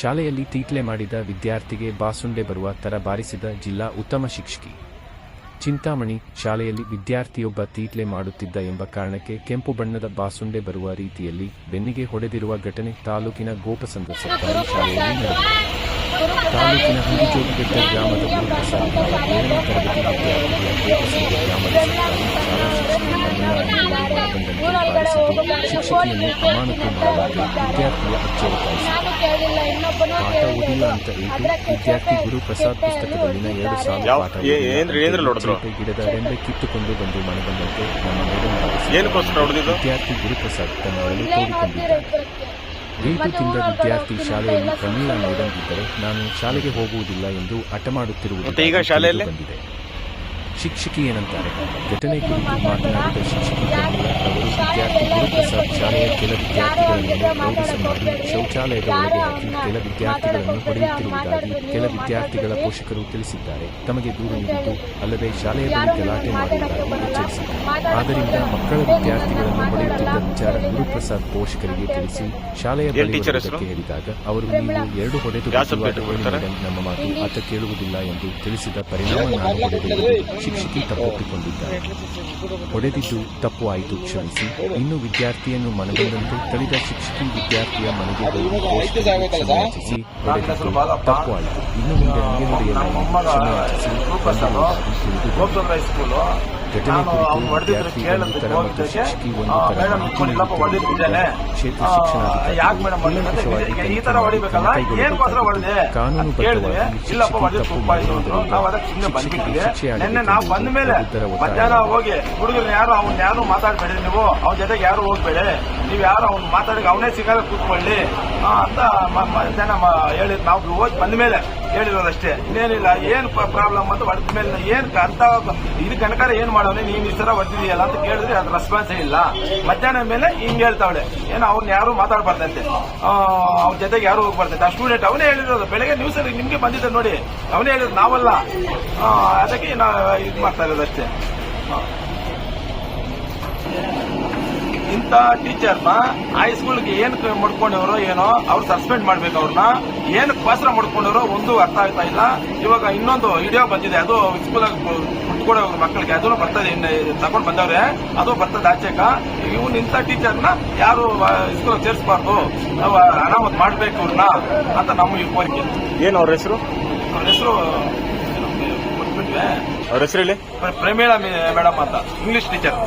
ಶಾಲೆಯಲ್ಲಿ ತೀಟ್ಲೆ ಮಾಡಿದ ವಿದ್ಯಾರ್ಥಿಗೆ ಬಾಸುಂಡೆ ಬರುವ ತರ ಬಾರಿಸಿದ ಜಿಲ್ಲಾ ಉತ್ತಮ ಶಿಕ್ಷಕಿ. ಚಿಂತಾಮಣಿ ಶಾಲೆಯಲ್ಲಿ ವಿದ್ಯಾರ್ಥಿಯೊಬ್ಬ ತೀಟ್ಲೆ ಮಾಡುತ್ತಿದ್ದ ಎಂಬ ಕಾರಣಕ್ಕೆ ಕೆಂಪು ಬಣ್ಣದ ಬಾಸುಂಡೆ ಬರುವ ರೀತಿಯಲ್ಲಿ ಬೆನ್ನಿಗೆ ಹೊಡೆದಿರುವ ಘಟನೆ ತಾಲೂಕಿನ ಗೋಪಸಂದ್ರ ಸರ್ಕಾರಿ ಶಾಲೆಯಲ್ಲಿ ನಡೆದಿದೆ. ತಾಲೂಕಿನ ಹುಲಿಜೋಗಿಬೆಟ್ಟ ಗ್ರಾಮದ ಗುರುಪ್ರಸಾದ್ ಏಳನೇ ತರಗತಿ ವಿದ್ಯಾರ್ಥಿಗಳ ಗ್ರಾಮದ ಸರ್ಕಾರಿ ಶಾಲಾ ಶಿಕ್ಷಕಿಯನ್ನು ಅಮಾನತು ಮಾಡಲಾಗಿ ವಿದ್ಯಾರ್ಥಿಯ ಒತ್ತಾಯಿಸಿದರು ಇನ್ನೊಬ್ಬನು ಪಾಠ ಓದಿಲ್ಲ ಅಂತ ಹೇಳಿ ವಿದ್ಯಾರ್ಥಿ ಗುರುಪ್ರಸಾದ್ ಪುಸ್ತಕದಲ್ಲಿನ ಎರಡು ಸಾವಿರ ಪಾಠ ಗಿಡದ ರೆಂಬೆ ಕಿತ್ತುಕೊಂಡು ಬಂದು ಮನೆ ನಮ್ಮ ಮೇಡಮ್ ವಿದ್ಯಾರ್ಥಿ ಗುರುಪ್ರಸಾದ್ ತನ್ನ ಅಳು ತೋಡಿಕೊಂಡಿದ್ದಾರೆ. ಏಟು ತಿಂದ ವಿದ್ಯಾರ್ಥಿ ಶಾಲೆಯಲ್ಲಿ ಪ್ರಮೀಳಾ ನೀಡದಿದ್ದರೆ ನಾನು ಶಾಲೆಗೆ ಹೋಗುವುದಿಲ್ಲ ಎಂದು ಹಠ ಮಾಡುತ್ತಿರುವುದು ಮತ್ತೆ ಈಗ ಶಾಲೆಯಲ್ಲಿ? ಬಂದಿದೆ. ಶಿಕ್ಷಕಿ ಏನಂತಾರೆ? ಘಟನೆ ಕುರಿತು ಮಾತನಾಡಿದ ಶಿಕ್ಷಕಿ ಗುರುಪ್ರಸಾದ್ ಶಾಲೆಯ ಕೆಲ ವಿದ್ಯಾರ್ಥಿಗಳನ್ನು ಗೌರವಿಸ ಮಾಡಿ ಶೌಚಾಲಯದ ಒಳಗೆ ಹಾಕಿ ಕೆಲ ವಿದ್ಯಾರ್ಥಿಗಳನ್ನು ಹೊಡೆಯುತ್ತಿರುವುದಾಗಿ ಕೆಲ ವಿದ್ಯಾರ್ಥಿಗಳ ಪೋಷಕರು ತಿಳಿಸಿದ್ದಾರೆ. ತಮಗೆ ದೂರು ನೀಡಿದ್ದು ಅಲ್ಲದೆ ಶಾಲೆಯ ಬಳಿ ಗಲಾಟೆ ಮಾಡುವುದಾಗಿ ಎಚ್ಚರಿಸಿದ್ದಾರೆ. ಆದ್ದರಿಂದ ಮಕ್ಕಳ ವಿದ್ಯಾರ್ಥಿಗಳನ್ನು ಹೊಡೆಯುತ್ತಿದ್ದ ವಿಚಾರ ಗುರುಪ್ರಸಾದ್ ಪೋಷಕರಿಗೆ ತಿಳಿಸಿ ಶಾಲೆಯ ಬಳಿ ಹೇಳಿದಾಗ ಅವರು ನೀವು ಎರಡು ಹೊಡೆದು ನಮ್ಮ ಮಾತು ಆತ ಕೇಳುವುದಿಲ್ಲ ಎಂದು ತಿಳಿಸಿದ ಪರಿಣಾಮ ನಾನು ಹೊಡೆದಿದ್ದು ಶಿಕ್ಷಕಿ ತಪ್ಪೊಪ್ಪಿಕೊಂಡಿದ್ದಾರೆ. ಹೊಡೆದಿದ್ದು ತಪ್ಪು ಆಯಿತು ಕ್ಷಮಿಸಿ. ಇನ್ನು ವಿದ್ಯಾರ್ಥಿಯನ್ನು ಮನಗಂಡಂತೆ ತಳಿದ ಶಿಕ್ಷಕಿ ವಿದ್ಯಾರ್ಥಿಯ ಮನೆಗೆ ಹೋಗಿ ಪೋಷಕರಿಗೆ ಕ್ಷಮೆ ಯಾಚಿಸಿ ಹೊಡೆದಿದ್ದು ತಪ್ಪು ಆಯಿತು ಇನ್ನು ಮುಂದೆ ಹಂಗೆ ಹೊಡೆಯಲ್ಲ ಎಂದು ಕ್ಷಮೆ ಯಾಚಿಸಿ ಬಂದಿರುವುದಾಗಿ ತಿಳಿದು ಗೋಪಸಂದ್ರ ಹೈಸ್ಕೂಲು ಘಟನೆ ಕುರಿತು ವಿದ್ಯಾರ್ಥಿ ಮತ್ತು ಶಿಕ್ಷಕಿ ಒಂದು ಮಾಹಿತಿ ಹೊಡೆದಿದ್ದೇನೆ. ಕ್ಷೇತ್ರ ಹೊಡೆದೆ ಕಾನೂನುಬದ್ಧವಾಗಿ ಶಿಕ್ಷಕಿ ತಪ್ಪು ಮಾಡಿರುವುದರಿಂದ ಬಂದ ಮೇಲೆ ಮಧ್ಯಾಹ್ನ ಹೋಗಿ ಹುಡುಗರು ಯಾರು ಅವ್ನ ಯಾರು ಮಾತಾಡಬೇಡಿ ನೀವು? ಅವ್ನ ಜೊತೆಗೆ ಯಾರು ಹೋಗ್ಬೇಡಿ? ನೀವು ಯಾರು ಅವ್ನು ಮಾತಾಡಿ ಅವನೇ ಸಿಗಲ್ಲ ಕೂತ್ಕೊಳ್ಳಿ. ಅಂತ ಮಧ್ಯಾಹ್ನ ಹೇಳಿದ್ ನಾವು ಹೋಗಿ ಬಂದ ಮೇಲೆ ಹೇಳಿರೋದಷ್ಟೇ. ಇನ್ನೇನಿಲ್ಲ ಏನು ಪ್ರಾಬ್ಲಮ್ ಅಂತ ಹೊಡೆದ ಮೇಲೆ ಏನು ಅಂತ ಇದು ಕನಕಾರ ಏನ್ ಮಾಡೋನೆ ನೀನ್ ತರ ಹೊಡೆದಿದೆಯಲ್ಲ ಅಂತ ಕೇಳಿದ್ರೆ ಅದ್ರ ರೆಸ್ಪಾನ್ಸ್ ಇಲ್ಲ ಮಧ್ಯಾಹ್ನ ಮೇಲೆ ಹಿಂಗ್ ಹೇಳ್ತಾವಳೆ. ಏನು ಅವ್ನ ಯಾರು ಮಾತಾಡ್ಬಾರ್ದಂತೆ. ಅವ್ರ ಜೊತೆಗೆ ಯಾರು ಹೋಗ್ಬಾರ್ದಂತೆ. ಆ ಸ್ಟೂಡೆಂಟ್ ಅವನೇ ಹೇಳಿರೋದು. ಬೆಳಗ್ಗೆ ನ್ಯೂಸ್ ಅಲ್ಲಿ ನಿಮ್ಗೆ ಬಂದಿದೆ ನೋಡಿ. ಅವನೇ ಹೇಳಿದ್ರು ನಾವಲ್ಲ. ಅದಕ್ಕೆ ನಾವು ಇದು ಮಾಡ್ತಾ ಇರೋದಷ್ಟೇ. ಇಂಥ ಟೀಚರ್ನ ಹೈಸ್ಕೂಲ್ಗೆ ಏನ್ ಮುಡ್ಕೊಂಡವ್ರು ಏನೋ ಅವ್ರು ಸಸ್ಪೆಂಡ್ ಮಾಡ್ಬೇಕು ಅವ್ರನ್ನ ಏನ್ ಪಾತ್ರ ಮುಡ್ಕೊಂಡವ್ರು ಒಂದು ಅರ್ಥ ಆಗ್ತಾ ಇಲ್ಲ. ಇವಾಗ ಇನ್ನೊಂದು ವಿಡಿಯೋ ಬಂದಿದೆ. ಅದು ಸ್ಕೂಲ್ ಮುಟ್ಕೊಡೋ ಮಕ್ಕಳಿಗೆ. ಅದನ್ನು ಬರ್ತದೆ. ತಗೊಂಡ್ ಬಂದವ್ರೆ. ಅದು ಬರ್ತದೆ ಆಚೆಕ. ಇವನ್ ಇಂಥ ಟೀಚರ್ನ ಯಾರು ಸ್ಕೂಲ್ ಸೇರಿಸಬಾರ್ದು? ನಾವು ಅನಾಮತ್ ಮಾಡ್ಬೇಕು ಇವ್ರನ್ನ ಅಂತ ನಮ್ಮ ಈ ಕೋರಿಕೆ ಏನು ಅವ್ರ ಹೆಸರು? ಅವ್ರ ಹೆಸರು ಅವ್ರ ಹೆಸರು ಹೇಳಿ. ಪ್ರಮೀಳಾ ಮೇಡಮ್ ಅಂತ. English teacher